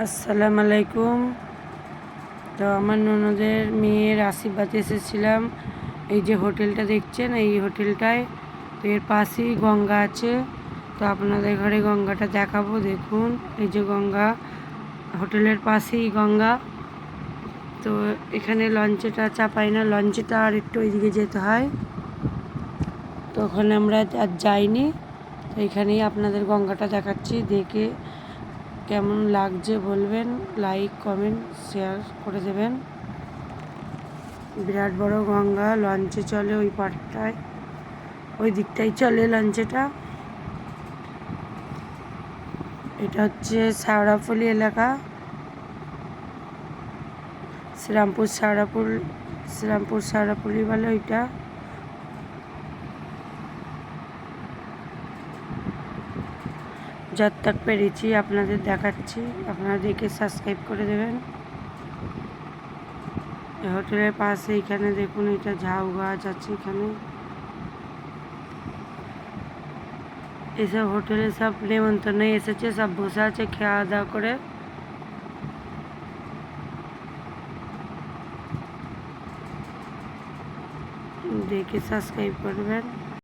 আসসালামু আলাইকুম। তো আমার ননদের মেয়ের আশীর্বাদে এসেছিলাম। এই যে হোটেলটা দেখছেন, এই হোটেলটায় তো এর পাশেই গঙ্গা আছে। তো আপনাদের ঘরে গঙ্গাটা দেখাবো, দেখুন। এই যে গঙ্গা, হোটেলের পাশেই গঙ্গা। তো এখানে লঞ্চেটা চাপাই না, লঞ্চেটা আর একটু ওইদিকে যেতে হয়। তো ওখানে আমরা আর যাইনি। তো এখানেই আপনাদের গঙ্গাটা দেখাচ্ছি, দেখে কেমন লাগছে বলবেন লাইক কমেন্ট শেয়ার করে দেবেন। বিরাট বড় গঙ্গা লঞ্চে চলে ওই পাড়টায়। ওই দিকটাই চলে লঞ্চেটা এটা। হচ্ছে শাওড়াফলি এলাকা। শ্রীরামপুর শাওড়াপুর শ্রীরামপুর শাওড়াপুলি বলে ওইটা। যত তক পেরেছি আপনাদের দেখাচ্ছি আপনারা দেখে সাবস্ক্রাইব করে দেবেন এই হোটেলের পাশে এখানে দেখুন এটা ঝাউ গাছ আছে এখানে এসব হোটেলে সব নেমন্তন্নে এসেছে সব বসে আছে খাওয়া দাওয়া করে দেখে সাবস্ক্রাইব করবেন